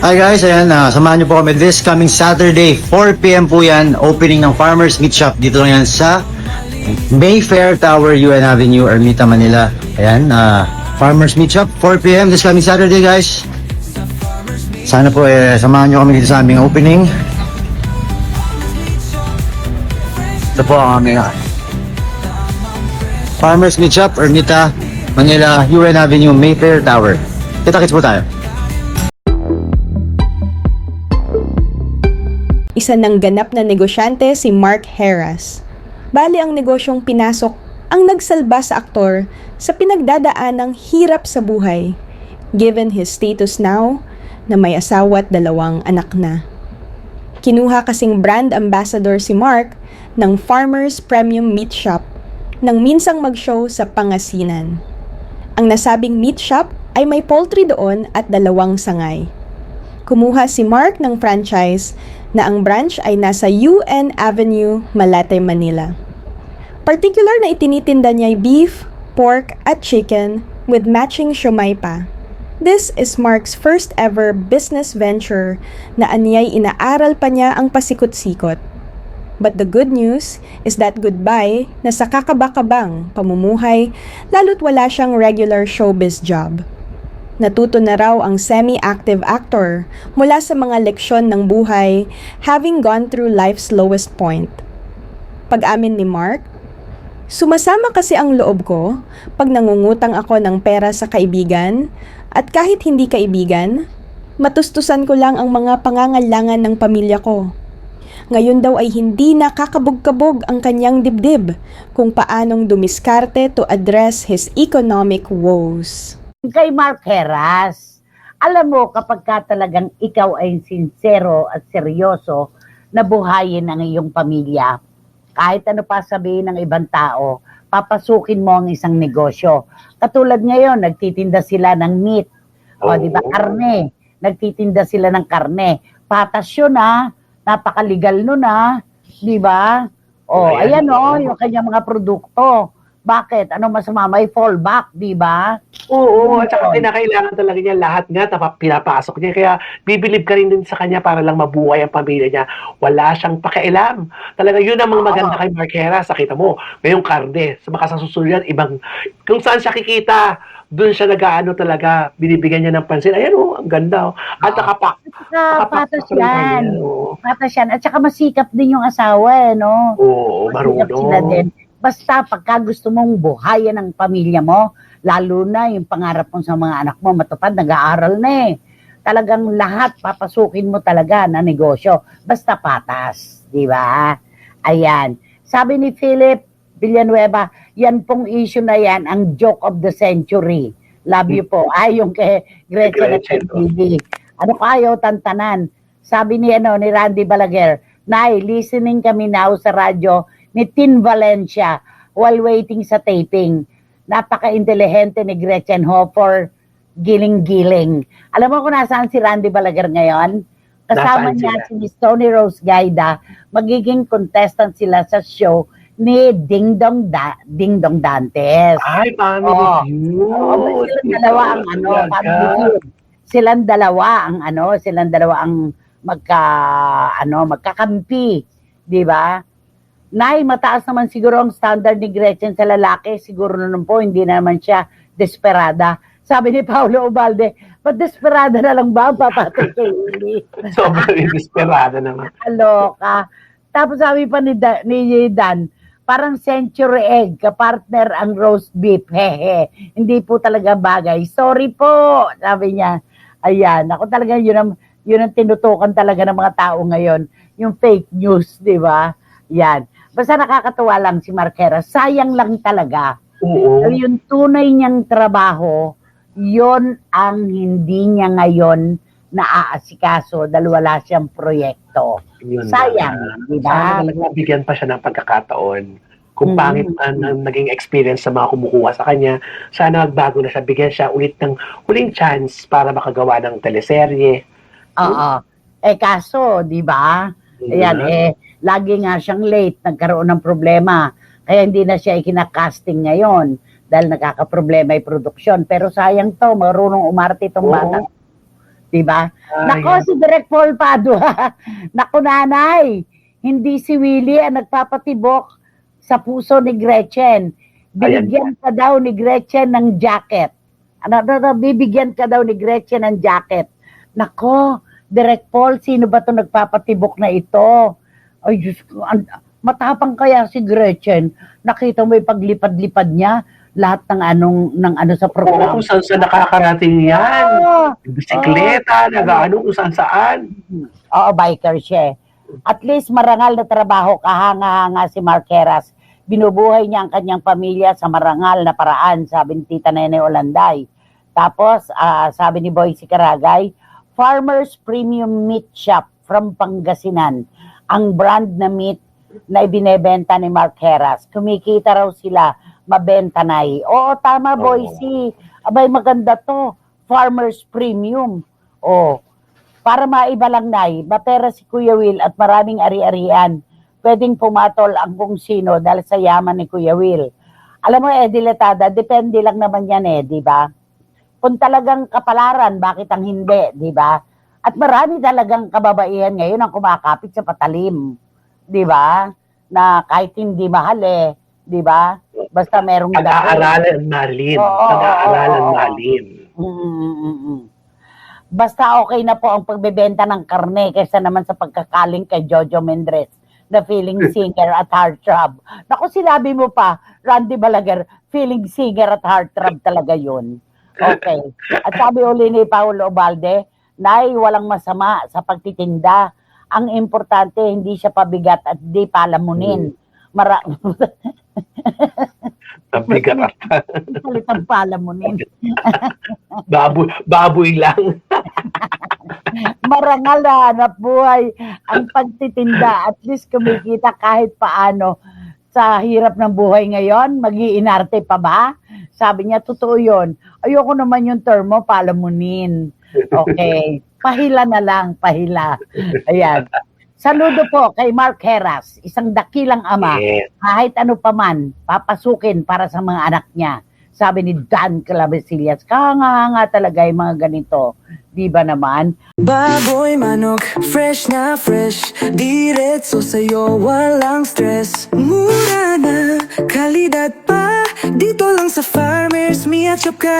Hi guys, ayan, uh, samahan niyo po kami this coming Saturday, 4pm po yan, opening ng Farmers Meat Shop. Dito lang yan sa Mayfair Tower, UN Avenue, Ermita, Manila. Ayan, uh, Farmers Meat Shop, 4pm this coming Saturday guys. Sana po eh, samahan niyo kami dito sa aming opening. Ito po ang aming uh, Farmers Meat Shop, Ermita, Manila, UN Avenue, Mayfair Tower. Kita-kits po tayo. Isa ng ganap na negosyante si Mark Harris. Bali ang negosyong pinasok ang nagsalba sa aktor sa pinagdadaan ng hirap sa buhay, given his status now na may asawa at dalawang anak na. Kinuha kasing brand ambassador si Mark ng Farmers Premium Meat Shop nang minsang mag-show sa Pangasinan. Ang nasabing meat shop ay may poultry doon at dalawang sangay. Kumuha si Mark ng franchise na ang branch ay nasa UN Avenue, Malate, Manila. Particular na itinitinda niya beef, pork at chicken with matching siomay pa. This is Mark's first ever business venture na anyay inaaral pa niya ang pasikot-sikot. But the good news is that goodbye na sa kakabakabang pamumuhay lalo't wala siyang regular showbiz job. Natuto na raw ang semi-active actor mula sa mga leksyon ng buhay having gone through life's lowest point. Pag-amin ni Mark, sumasama kasi ang loob ko pag nangungutang ako ng pera sa kaibigan at kahit hindi kaibigan, matustusan ko lang ang mga pangangailangan ng pamilya ko. Ngayon daw ay hindi nakakabog-kabog ang kanyang dibdib kung paanong dumiskarte to address his economic woes. Kay Mark Heras, alam mo kapag ka talagang ikaw ay sincero at seryoso na buhayin ang iyong pamilya, kahit ano pa sabihin ng ibang tao, papasukin mo ang isang negosyo. Katulad ngayon, nagtitinda sila ng meat. O, di ba? Karne. Nagtitinda sila ng karne. Patas yun ah. Napakaligal nun ah. Di ba? O, Ayan, ayan o, oo. yung kanyang mga produkto. Bakit? Ano masama? May fallback, di ba? Oo, at saka kinakailangan talaga niya lahat nga na pinapasok niya. Kaya bibilib ka rin din sa kanya para lang mabuhay ang pamilya niya. Wala siyang pakialam. Talaga yun ang mga maganda kay Mark Heras. Nakita mo, ngayong karne, sa makasasusunod yan, ibang, kung saan siya kikita, doon siya nag-ano talaga, binibigyan niya ng pansin. Ayan oh, ang ganda oh. At nakapak. Saka patas yan. Oo, Patas yan. At saka masikap din yung asawa, eh, no? Oo, Masikap sila din. Basta pagka gusto mong buhayan ang pamilya mo, lalo na yung pangarap mo sa mga anak mo, matupad, nag-aaral na eh. Talagang lahat papasukin mo talaga na negosyo. Basta patas, di ba? Ayan. Sabi ni Philip Villanueva, yan pong issue na yan, ang joke of the century. Love you po. Ay, yung kay Gretchen at Gretchen, oh. TV. Ano kayo, tantanan? Sabi ni, ano, ni Randy Balaguer, Nay, listening kami now sa radyo ni Tin Valencia while waiting sa taping. Napaka-intelihente ni Gretchen Hoffer, giling-giling. Alam mo kung nasaan si Randy Balaguer ngayon? Kasama niya si Miss Tony Rose Gaida. Magiging contestant sila sa show ni Ding Dong, da- Ding Dong Dantes. Ay, family Oo. feud. Silang dalawa ang ano, Talaga. family feud. Silang dalawa ang ano, silang dalawa ang magka ano, magkakampi, 'di ba? Nay, mataas naman siguro ang standard ni Gretchen sa lalaki. Siguro naman po, hindi naman siya desperada. Sabi ni Paolo Ubalde, ba't desperada na lang ba ang papatay kay Willie? Sobrang desperada naman. Kaloka. Tapos sabi pa ni, da, ni Dan, parang century egg, kapartner ang roast beef. Hehe. Hindi po talaga bagay. Sorry po, sabi niya. Ayan, ako talaga yun ang, yun ang tinutukan talaga ng mga tao ngayon. Yung fake news, di ba? Yan. Basta nakakatuwa lang si Marquera. Sayang lang talaga. Oo. Yung tunay niyang trabaho, yon ang hindi niya ngayon naaasikaso dahil wala siyang proyekto. Yun Sayang, na. di ba? Sana talaga bigyan pa siya ng pagkakataon. Kung Mm. pangit man ang naging experience sa mga kumukuha sa kanya, sana magbago na siya. Bigyan siya ulit ng huling chance para makagawa ng teleserye. Oo. Eh kaso, di ba? Ayan, Diba? eh, lagi nga siyang late, nagkaroon ng problema. Kaya hindi na siya ikinakasting ngayon dahil nakakaproblema yung produksyon. Pero sayang to, marunong umarte itong Oo. bata. Diba? Ay, Nako, si Direk Paul Padua. Nako, nanay. Hindi si Willie ang nagpapatibok sa puso ni Gretchen. Binigyan ka daw ni Gretchen ng jacket. Ano, ano, ano, bibigyan ka daw ni Gretchen ng jacket. Nako, Direk Paul, sino ba to nagpapatibok na ito? Ay, Diyos ko, ang- matapang kaya si Gretchen. Nakita mo yung paglipad-lipad niya, lahat ng anong ng ano sa Oo, program. kung saan saan nakakarating yan. Oo. Bisikleta, nag-ano kung saan saan. Oo, biker siya. eh. At least marangal na trabaho, kahanga-hanga si Marqueras. Binubuhay niya ang kanyang pamilya sa marangal na paraan, sabi ni Tita Nene Olanday. Tapos, ah, sabi ni Boy Sikaragay, Farmers Premium Meat Shop from Pangasinan. Ang brand na meat na ibinebenta ni Marqueras. Kumikita raw sila, mabenta na eh. Oo, tama, Oo. Boycie. Abay, maganda to. Farmers Premium. Oh, para maiba lang nay, mapera si Kuya Will at maraming ari-arian. Pwedeng pumatol ang kung sino dahil sa yaman ni Kuya Will. Alam mo, Eddie Letada, depende lang naman yan eh, di ba? Kung talagang kapalaran, bakit ang hindi, di ba? At marami talagang kababaihan ngayon ang kumakapit sa patalim, di ba? Na kahit hindi mahal eh, di ba? Basta merong. Pag-aaralan mahalin. Oo, Pag-aaralan oo, mahalin. Mm-mm-mm. Basta okay na po ang pagbebenta ng karne kaysa naman sa pagkakaling kay Jojo Mendres na feeling singer at heartthrob. Naku, sinabi mo pa, Randy Balaguer, feeling singer at heartthrob talaga yun. Okay. At sabi uli ni Paulo Obalde, Nay, walang masama sa pagtitinda. Ang importante, hindi siya pabigat at di palamunin. Mara- Ang bigat at Salitang palamunin. baboy, baboy lang. marangal na hanap buhay ang pagtitinda. At least kumikita kahit paano sa hirap ng buhay ngayon. Mag-iinarte pa ba? Sabi niya, totoo yun. Ayoko naman yung term mo, palamunin. Okay. Pahila na lang, pahila. Ayan. Saludo po kay Mark Heras, isang dakilang ama. Yes. Kahit ano pa man, papasukin para sa mga anak niya. Sabi ni Dan Calabesillas, kahanga talaga yung mga ganito. Di ba naman? Baboy manok, fresh na fresh Diretso sa'yo, walang stress Mura na, kalidad pa Dito lang sa Farmers, Mia Chop ka